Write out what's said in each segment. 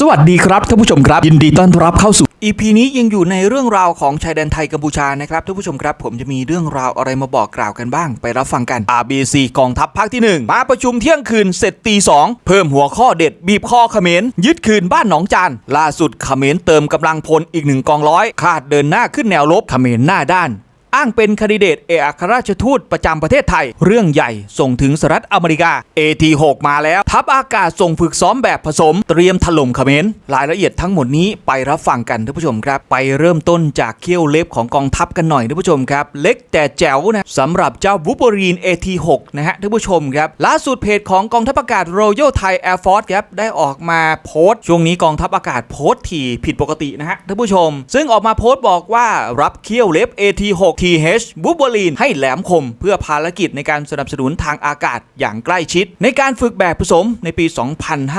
สวัสดีครับท่านผู้ชมครับ ยินดีต้อนรับเข้าสู่ EP นี้ยังอยู่ในเรื่องราวของชายแดนไทยกัมพูชานะครับท่านผู้ชมครับ ผมจะมีเรื่องราวอะไรมาบอกกล่าวกันบ้าง ไปรับฟังกัน RBC กองทัพภาคที่ 1 มาประชุมเที่ยงคืนเสร็จตีสองเพิ่มหัวข้อเด็ดบีบคอเขมรยึดคืนบ้านหนองจานล่าสุดเขมรเติมกำลังพลอีกหนึ่งกองร้อยคาดเดินหน้าขึ้นแนวรบเขมรหน้าด้าน อ้างเป็นคนดิเดตเอกอัครราชทูตประจำประเทศไทย เรื่องใหญ่ส่งถึงสหรัฐอเมริกา AT6 มาแล้ว ทัพอากาศส่งฝึกซ้อมแบบผสม เตรียมถล่มเขมรรายละเอียดทั้งหมดนี้ไปรับฟังกันท่านผู้ชมครับ ไปเริ่มต้นจากเขี้ยวเล็บของกองทัพกันหน่อยท่านผู้ชมครับ เล็กแต่แจ๋วนะสำหรับเจ้าวูบรีน AT6 นะฮะท่านผู้ชมครับล่าสุดเพจของกองทัพอากาศ Royal Thai Air Force ครับได้ออกมาโพสต์ช่วงนี้กองทัพอากาศโพสต์ถี่ผิดปกตินะฮะท่านผู้ชม ซึ่งออกมาโพสต์บอกว่ารับเขี้ยวเล็บ AT6 TH บูบลีนให้แหลมคม เพื่อภารกิจในการสนับสนุนทางอากาศอย่างใกล้ชิด ในการฝึกแบบผสมในปี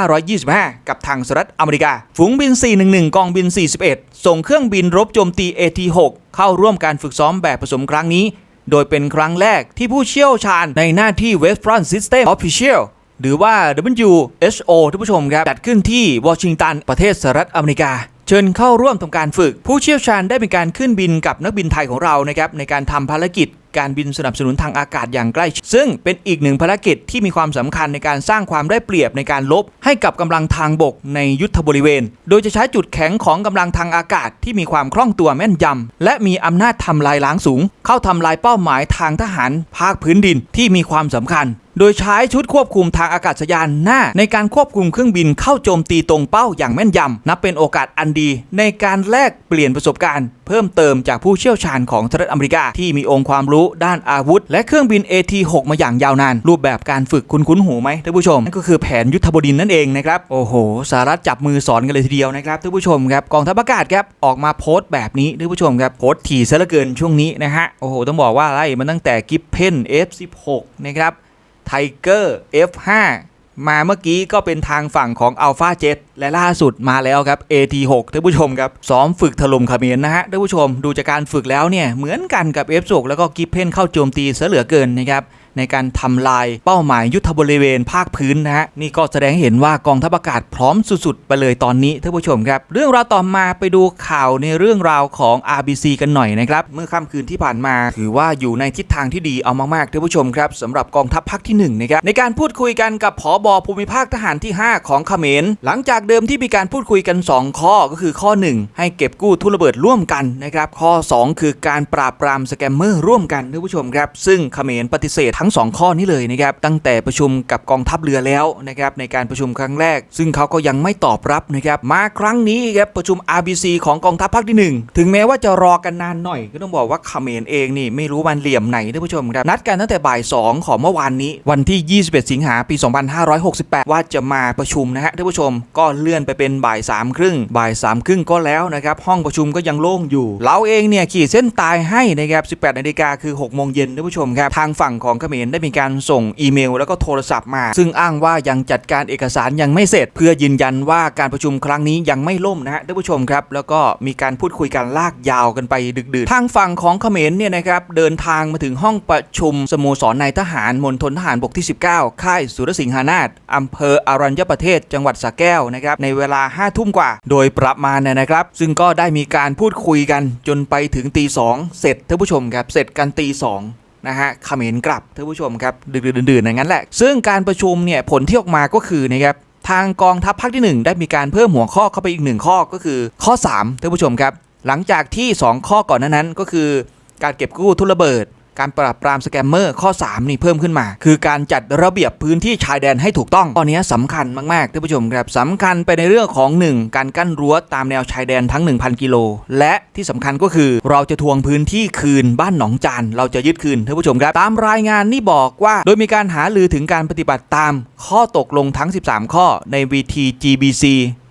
2525 กับทางสหรัฐอเมริกา ฝูงบิน 411 กองบิน 41 ส่งเครื่องบินรบโจมตี AT6 เข้าร่วมการฝึกซ้อมแบบผสมครั้งนี้ โดยเป็นครั้งแรกที่ผู้เชี่ยวชาญในหน้าที่ West Front System Official หรือว่า WHO ท่านผู้ชมครับ จัดขึ้นที่วอชิงตันประเทศสหรัฐอเมริกา เชิญเข้าร่วมทำการฝึก ผู้เชี่ยวชาญได้เป็นการขึ้นบินกับนักบินไทยของเรานะครับในการทำภารกิจการบินสนับสนุนทางอากาศอย่างใกล้ชิดซึ่งเป็นอีกหนึ่งภารกิจที่มีความสำคัญในการสร้างความได้เปรียบในการลบ ให้กับกำลังทางบกในยุทธบริเวณ โดยจะใช้จุดแข็งของกำลังทางอากาศที่มีความคล่องตัวแม่นยำและมีอำนาจทำลายล้างสูง เข้าทำลายเป้าหมายทางทหารภาคพื้นดินที่มีความสำคัญโดยใช้ชุดควบคุมทางอากาศยานหน้า ในการควบคุมเครื่องบินเข้าโจมตีตรงเป้าอย่างแม่นยำ นับเป็นโอกาสอันดี ในการแลกเปลี่ยนประสบการณ์ เพิ่มเติมจากผู้เชี่ยวชาญของสหรัฐอเมริกาที่มีองค์ความรู้ด้านอาวุธ และเครื่องบิน AT6 มาอย่างยาวนาน รูปแบบการฝึกคุณคุ้นหูไหมท่านผู้ชมนั่นก็คือแผนยุทธบดินทร์นั่นเองนะครับโอ้โหสหรัฐจับมือสอนกันเลยทีเดียวนะครับท่านผู้ชมครับกองทัพอากาศครับออกมาโพสต์แบบนี้ท่านผู้ชมครับโพสต์ถี่ซะเหลือเกินช่วงนี้นะฮะโอ้โหต้องบอกว่าไล่มันตั้งแต่กิฟเพน F16 นะครับไทเกอร์ F5 มาเมื่อกี้ก็เป็นทางฝั่งของ Alpha 7 และล่าสุดมาแล้วครับ AT6 ท่านผู้ชมครับซ้อมฝึกถล่มขมรนะฮะท่านผู้ชมดูจากการฝึกแล้วเนี่ยเหมือนกันกับ F6 แล้วก็กิฟเพนเข้าโจมตีซะเหลือเกินนะครับ ในการทำลายเป้าหมายยุทธบริเวณภาคพื้นนะฮะนี่ก็แสดงให้เห็นว่ากองทัพอากาศพร้อมสุดๆ ไปเลยตอนนี้ท่านผู้ชมครับ เรื่องราวต่อมาไปดูข่าวในเรื่องราวของ RBC กันหน่อยนะครับเมื่อค่ำคืนที่ผ่านมา ถือว่าอยู่ในทิศทางที่ดีเอามากๆท่านผู้ชมครับสำหรับกองทัพภาคที่หนึ่งนะครับในการพูดคุยกันกับผอบภูมิภาคทหารที่ 5 ของเขมร หลังจากเดิมที่มีการพูดคุยกัน 2 ข้อก็คือข้อ 1 ให้เก็บกู้ทุนระเบิดร่วมกันนะครับข้อ 2 คือการปราบปรามสแกมเมอร์ร่วมกันท่านผู้ชมครับซึ่งเขมรปฏิเสธทั้งง 2 ข้อนี้เลยนะครับตั้งแต่ประชุมกับกองทัพเรือแล้วนะครับในการประชุมครั้งแรก ซึ่งเขาก็ยังไม่ตอบรับนะครับมาครั้งนี้ครับประชุม RBC ของกองทัพภาคที่ 1 ถึงแม้ว่าจะรอกันนานหน่อย ก็ต้องบอกว่าเขมรเองนี่ไม่รู้วันเหลี่ยมไหนท่านผู้ชมครับนัดกันตั้งแต่บ่าย 2 ของเมื่อวานนี้ วันที่ 21 สิงหาปี 2568 ว่าจะมาประชุมนะฮะท่านผู้ชมก็เลื่อนไปเป็นบ่าย3ามครึ่งบ่าย3ามครึ่งก็แล้วนะครับห้องประชุมก็ยังโล่งอยู่ เราเองเนี่ยขีดเส้นตายให้นะครับ18นาฬิกาคือ6โมงเย็นท่านผู้ชมครับทางฝั่งของเขมรได้มีการส่งอีเมล แล้วก็โทรศัพท์มา ซึ่งอ้างว่ายังจัดการเอกสารยังไม่เสร็จ เพื่อยืนยันว่าการประชุมครั้งนี้ยังไม่ล่มนะฮะท่านผู้ชมครับ แล้วก็มีการพูดคุยกันลากยาวกันไปดึกดื่นทางฝั่งของเขมรเนี่ยนะครับเดินทางมาถึงห้องประชุมสโมสรนายทหารมณฑลทหารบกที่ 19 ค่ายสุรสิงหานาถอำเภออารัญญประเทศจังหวัดสระแก้วนะครับในเวลา5ทุ่มกว่า โดยประมาณเนี่ยนะครับ ซึ่งก็ได้มีการพูดคุยกันจนไปถึงตีสองเสร็จท่านผู้ชมครับเสร็จกันตีสอง นะฮะเขมรกลับท่านผู้ชมครับดึกดื่นๆอย่างนั้นแหละ ซึ่งการประชุมเนี่ยผลที่ออกมาก็คือนะครับทางกองทัพภาคที่ 1 ได้มีการเพิ่มหัวข้อเข้าไปอีกหนึ่งข้อก็คือข้อ3ท่านผู้ชมครับ หลังจากที่ 2 ข้อก่อนนานั้นก็คือ การเก็บกู้ทุนระเบิด การปราบปรามสแกมเมอร์ข้อ 3 นี่เพิ่มขึ้นมา คือการจัดระเบียบพื้นที่ชายแดนให้ถูกต้องข้อนี้สำคัญมากๆท่านผู้ชมครับสำคัญไปในเรื่องของ 1 การกั้นรั้วตามแนวชายแดนทั้ง 1,000 กิโล และที่สำคัญก็คือเราจะทวงพื้นที่คืนบ้านหนองจานเราจะยึดคืนท่านผู้ชมครับตามรายงานนี่บอกว่า โดยมีการหาลือถึงการปฏิบัติตามข้อตกลงทั้ง 13 ข้อใน VTGBC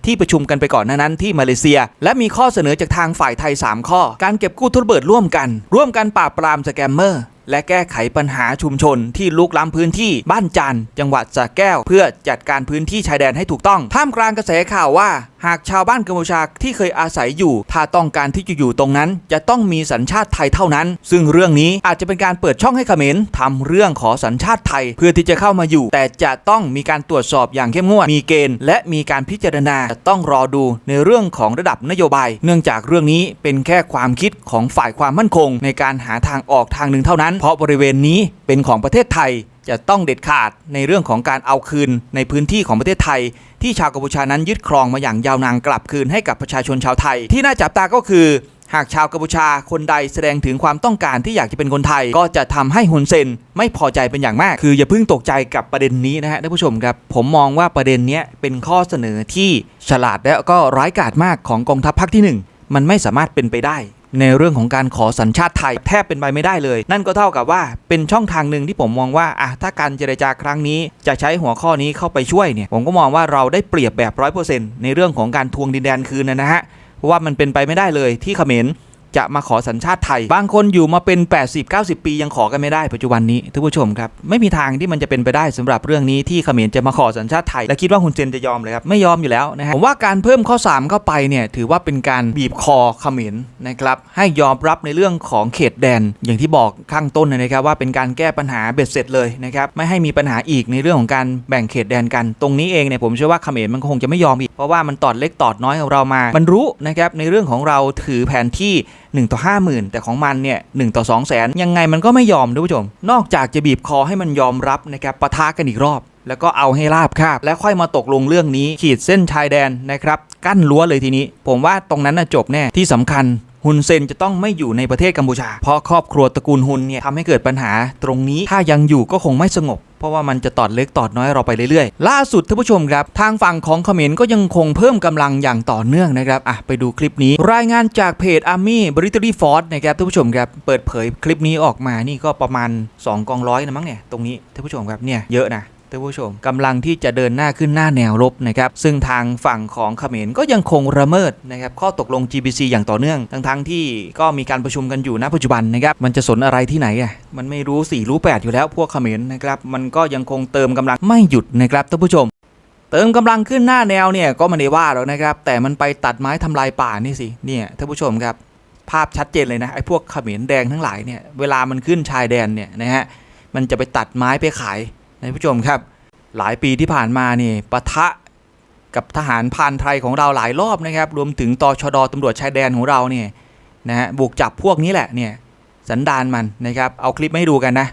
ที่ประชุมกันไปก่อนหน้านั้นที่มาเลเซีย และมีข้อเสนอจากทางฝ่ายไทย 3 ข้อ การเก็บกู้ทุนเบิดร่วมกัน ร่วมกันปราบปรามสแกมเมอร์และแก้ไขปัญหาชุมชนที่ลุกล้ำพื้นที่บ้านจันจังหวัดสระแก้ว เพื่อจัดการพื้นที่ชายแดนให้ถูกต้องท่ามกลางกระแสข่าวว่าหากชาวบ้านกัมพูชาที่เคยอาศัยอยู่ ถ้าต้องการที่จะอยู่ตรงนั้น จะต้องมีสัญชาติไทยเท่านั้น ซึ่งเรื่องนี้อาจจะเป็นการเปิดช่องให้เขมรทำเรื่องขอสัญชาติไทยเพื่อที่จะเข้ามาอยู่ แต่จะต้องมีการตรวจสอบอย่างเข้มงวด มีเกณฑ์ และมีการพิจารณาจะต้องรอดูในเรื่องของระดับนโยบาย เนื่องจากเรื่องนี้เป็นแค่ความคิดของฝ่ายความมั่นคง ในการหาทางออกทางหนึ่งเท่านั้น เพราะบริเวณนี้เป็นของประเทศไทย จะต้องเด็ดขาดในเรื่องของการเอาคืนในพื้นที่ของประเทศไทย ที่ชาวกัมพูชานั้นยึดครองมาอย่างยาวนานกลับคืนให้กับประชาชนชาวไทย ที่น่าจับตาก็คือ หากชาวกัมพูชาคนใดแสดงถึงความต้องการที่อยากจะเป็นคนไทย ก็จะทำให้ฮุนเซนไม่พอใจเป็นอย่างมาก คืออย่าเพิ่งตกใจกับประเด็นนี้นะฮะท่านผู้ชมครับ ผมมองว่าประเด็นนี้เป็นข้อเสนอที่ฉลาดและก็ร้ายกาจมากของกองทัพภาคที่หนึ่งมันไม่สามารถเป็นไปได้ ในเรื่องของการขอสัญชาติไทยแทบเป็นไปไม่ได้เลย นั่นก็เท่ากับว่าเป็นช่องทางหนึ่งที่ผมมองว่าอะถ้าการเจรจาครั้งนี้จะใช้หัวข้อนี้เข้าไปช่วยเนี่ยผมก็มองว่าเราได้เปรียบแบบร้อยเปอร์เซ็นต์ในเรื่องของการทวงดินแดนคืนนะฮะเพราะว่ามันเป็นไปไม่ได้เลยที่เขมร จะมาขอสัญชาติไทย บางคนอยู่มาเป็น 80-90 ปียังขอกันไม่ได้ปัจจุบันนี้ท่านผู้ชมครับ ไม่มีทางที่มันจะเป็นไปได้สำหรับเรื่องนี้ที่เขมรจะมาขอสัญชาติไทย และคิดว่าฮุนเซนจะยอมเลยครับ ไม่ยอมอยู่แล้วนะฮะผมว่าการเพิ่มข้อ 3 เข้าไปเนี่ยถือว่าเป็นการบีบคอเขมรนะครับให้ยอมรับในเรื่องของเขตแดน อย่างที่บอกข้างต้นนะครับว่าเป็นการแก้ปัญหาเบ็ดเสร็จเลยนะครับไม่ให้มีปัญหาอีกในเรื่องของการแบ่งเขตแดนกัน ตรงนี้เองเนี่ยผมเชื่อว่าเขมรมันก็คงจะไม่ยอมอีก เพราะว่ามันตอดเล็กตอดน้อยของเรามา มันรู้นะครับในเรื่องของเราถือแผนที่ 1 ต่อ 5 0,000 แต่ของมันเนี่ย1ต่อ2 0 0 0 0 0ยังไงมันก็ไม่ยอมท่านผู้ชม นอกจากจะบีบคอให้มันยอมรับนะครับปะทะกันอีกรอบ แล้วก็เอาให้ราบคาบ แล้วค่อยมาตกลงเรื่องนี้ ขีดเส้นชายแดนนะครับกั้นรั้วเลยทีนี้ ผมว่าตรงนั้นน่ะจบแน่ที่สำคัญฮุนเซนจะต้องไม่อยู่ในประเทศกัมพูชา เพราะครอบครัวตระกูลฮุนเนี่ยทำให้เกิดปัญหาตรงนี้ถ้ายังอยู่ก็คงไม่สงบ เพราะว่ามันจะตอดเล็กตอดน้อยเราไปเรื่อยๆ ล่าสุดท่านผู้ชมครับ ทางฝั่งของเขมรก็ยังคงเพิ่มกำลังอย่างต่อเนื่องนะครับอะไปดูคลิปนี้ รายงานจากเพจ Army b r i t a n y Force นะครับท่านผู้ชมครับ เปิดเผยคลิปนี้ออกมานี่ก็ประมาณ 2 กองร้อยนะมั้งเนี่ยตรงนี้ท่านผู้ชมครับเนี่ยเยอะนะ ท่านผู้ชมกำลังที่จะเดินหน้าขึ้นหน้าแนวรบนะครับซึ่งทางฝั่งของเขมรก็ยังคงระเมิดนะครับข้อตกลง GBC อย่างต่อเนื่อง ทั้งทั้งๆที่ก็มีการประชุมกันอยู่ณปัจจุบันนะครับมันจะสนอะไรที่ไหนอะมันไม่รู้4รู้8อยู่แล้วพวกเขมรนะครับมันก็ยังคงเติมกำลังไม่หยุดนะครับท่านผู้ชมเติมกำลังขึ้นหน้าแนวเนี่ยก็ไม่ได้ว่าหรอกนะครับ แต่มันไปตัดไม้ทำลายป่านี่สิเนี่ยท่านผู้ชมครับ ภาพชัดเจนเลยนะไอ้พวกเขมรแดงทั้งหลายเนี่ยเวลามันขึ้นชายแดนเนี่ยนะฮะมันจะไปตัดไม้ไปขาย ท่านผู้ชมครับ หลายปีที่ผ่านมานี่ปะทะกับทหารพรานไทยของเราหลายรอบนะครับ รวมถึงตชดตำรวจชายแดนของเราเนี่ยนะฮะบุกจับพวกนี้แหละเนี่ยสันดานมันนะครับ เอาคลิปมาให้ดูกันนะ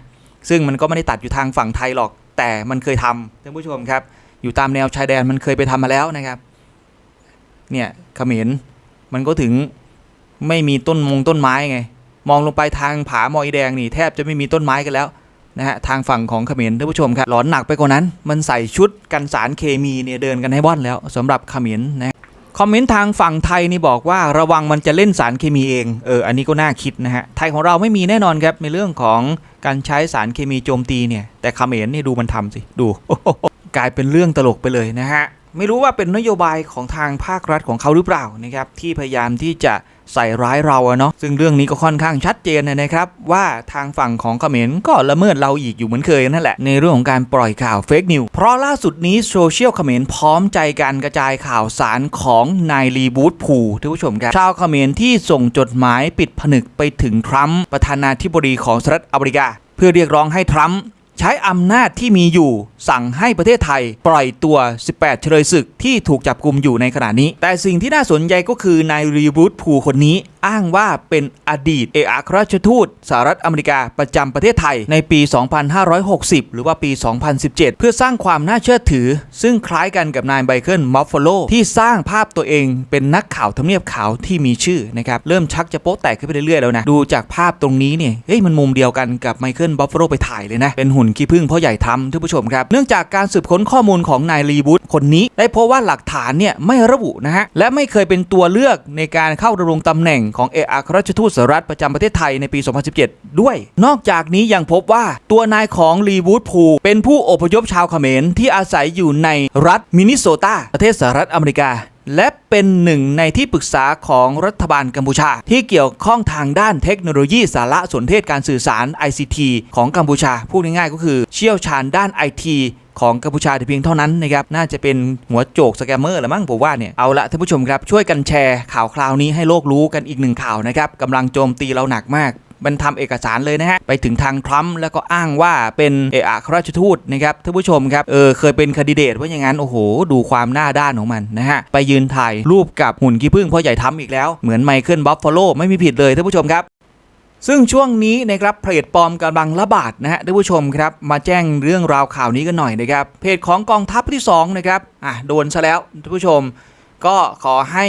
ซึ่งมันก็ไม่ได้ตัดอยู่ทางฝั่งไทยหรอก แต่มันเคยทำท่านผู้ชมครับ อยู่ตามแนวชายแดนมันเคยไปทำมาแล้วนะครับ เนี่ยเขมรมันก็ถึงไม่มีต้นมงต้นไม้ไง มองลงไปทางผา มอยแดงนี่แทบจะไม่มีต้นไม้กันแล้ว นะฮะทางฝั่งของเขมรท่านผู้ชมครับหลอนหนักไปกว่านั้น มันใส่ชุดกันสารเคมีเนี่ยเดินกันให้ว่อนแล้วสำหรับเขมรนะคอมเมนต์ทางฝั่งไทยนี่บอกว่าระวังมันจะเล่นสารเคมีเอง เออ อันนี้ก็น่าคิดนะฮะ ไทยของเราไม่มีแน่นอนครับในเรื่องของการใช้สารเคมีโจมตีเนี่ย แต่เขมรนี่ดูมันทำสิ ดู กลายเป็นเรื่องตลกไปเลยนะฮะ ไม่รู้ว่าเป็นนโยบายของทางภาครัฐของเขาหรือเปล่านะครับที่พยายามที่จะ ใส่ร้ายเราอะเนาะซึ่งเรื่องนี้ก็ค่อนข้างชัดเจนนะครับว่าทางฝั่งของเขมรก็ละเมิดเราอีกอยู่เหมือนเคยนั่นแหละในเรื่องของการปล่อยข่าวเฟกนิวเพราะล่าสุดนี้โซเชียลเขมรพร้อมใจการกระจายข่าวสารของนายลีบูธพูท่านผู้ชมครับชาวเขมรที่ส่งจดหมายปิดผนึกไปถึงทรัมป์ประธานาธิบดีของสหรัฐอเมริกา เพื่อเรียกร้องให้ทรัมป์ ใช้อำนาจที่มีอยู่ สั่งให้ประเทศไทยปล่อยตัว 18 เฉลยศึกที่ถูกจับกลุ่มอยู่ในขณะนี้ แต่สิ่งที่น่าสนใจก็คือนายรีบูตผูคนนี้ อ้างว่าเป็นอดีตเอกอัครราชทูตสหรัฐอเมริกาประจำประเทศไทยในปี 2560 หรือว่าปี 2017 เพื่อสร้างความน่าเชื่อถือ ซึ่งคล้ายกันกับนายไบเคิลมอฟฟโลที่สร้างภาพตัวเองเป็นนักข่าวทำเนียบขาวที่มีชื่อนะครับเริ่มชักจะโป๊ะแตกขึ้นไปเรื่อยๆแล้วนะ ดูจากภาพตรงนี้เนี่ยเฮ้ยมันมุมเดียวกันกับไมเคิลบัฟฟโลไปถ่ายเลยนะ เป็นหุ่นขี้ผึ้งพ่อใหญ่ทำท่านผู้ชมครับ เนื่องจากการสืบค้นข้อมูลของนายรีบูธคนนี้ ได้พบว่าหลักฐานเนี่ยไม่ระบุนะฮะและไม่เคยเป็นตัวเลือกในการเข้าดำรงตำแหน่งของเอกอัครราชทูตสหรัฐประจำประเทศไทยในปี 2017 ด้วย นอกจากนี้ยังพบว่าตัวนายของรีวูดพูเป็นผู้อพยพชาวเขมรที่อาศัยอยู่ในรัฐมินนิโซตาประเทศสหรัฐอเมริกา และเป็นหนึ่งในที่ปรึกษาของรัฐบาลกัมพูชา ที่เกี่ยวข้องทางด้านเทคโนโลยีสารสนเทศการสื่อสาร ICT ของกัมพูชา พูดง่ายๆก็คือเชี่ยวชาญด้าน IT ของกัมพูชาแต่เพียงเท่านั้นนะครับ น่าจะเป็นหัวโจกสแกมเมอร์ละมั้งผมว่าเนี่ย เอาละท่านผู้ชมครับ ช่วยกันแชร์ข่าวคราวนี้ให้โลกรู้กันอีกหนึ่งข่าวนะครับกำลังโจมตีเราหนักมาก มันทำเอกสารเลยนะฮะ ไปถึงทางทรัมป์แล้วก็อ้างว่าเป็นเอกอัครราชทูตนะครับท่านผู้ชมครับ เออเคยเป็นคดิเดตว่าอย่างนั้น โอ้โห ดูความหน้าด้านของมันนะฮะ ไปยืนถ่ายรูปกับหุ่นขี้ผึ้งพ่อใหญ่ทำอีกแล้ว เหมือนไมเคิลบัฟฟาโลไม่มีผิดเลยท่านผู้ชมครับซึ่งช่วงนี้นะครับเพจปลอมกำลังระบาดนะฮะท่านผู้ชมครับ มาแจ้งเรื่องราวข่าวนี้กันหน่อยนะครับเพจของกองทัพที่สองนะครับอะโดนซะแล้วท่านผู้ชม ก็ขอให้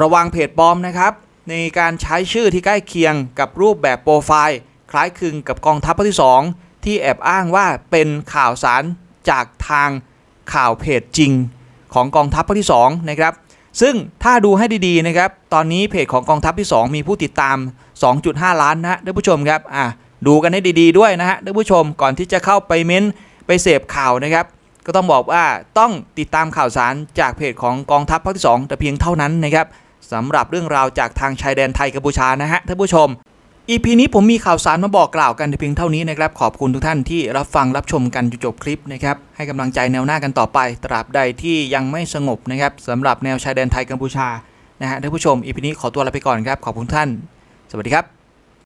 ระวังเพจปลอมนะครับ ในการใช้ชื่อที่ใกล้เคียงกับรูปแบบโปรไฟล์ คล้ายคลึงกับกองทัพภาคที่ 2 ที่แอบอ้างว่าเป็นข่าวสารจากทางข่าวเพจจริง ของกองทัพภาคที่2นะครับซึ่งถ้าดูให้ดีๆนะครับ ตอนนี้เพจของกองทัพที่ 2 มีผู้ติดตาม 2.5 ล้านนะฮะท่านผู้ชมครับอะดูกันให้ดีๆด้วยนะฮะท่านผู้ชมก่อนที่จะเข้าไปเม้นไปเสพข่าวนะครับ ก็ต้องบอกว่าต้องติดตามข่าวสารจากเพจของกองทัพภาคที่ 2 แต่เพียงเท่านั้นนะครับ สำหรับเรื่องราวจากทางชายแดนไทยกัมพูชานะฮะท่านผู้ชม EP นี้ผมมีข่าวสารมาบอกกล่าวกันเพียงเท่านี้นะครับขอบคุณทุกท่านที่รับฟังรับชมกันจนจบคลิปนะครับให้กำลังใจแนวหน้ากันต่อไป ตราบใดที่ยังไม่สงบนะครับสำหรับแนวชายแดนไทยกัมพูชานะฮะท่านผู้ชม EP นี้ขอตัวลาไปก่อนครับขอบคุณท่าน สวัสดีครับ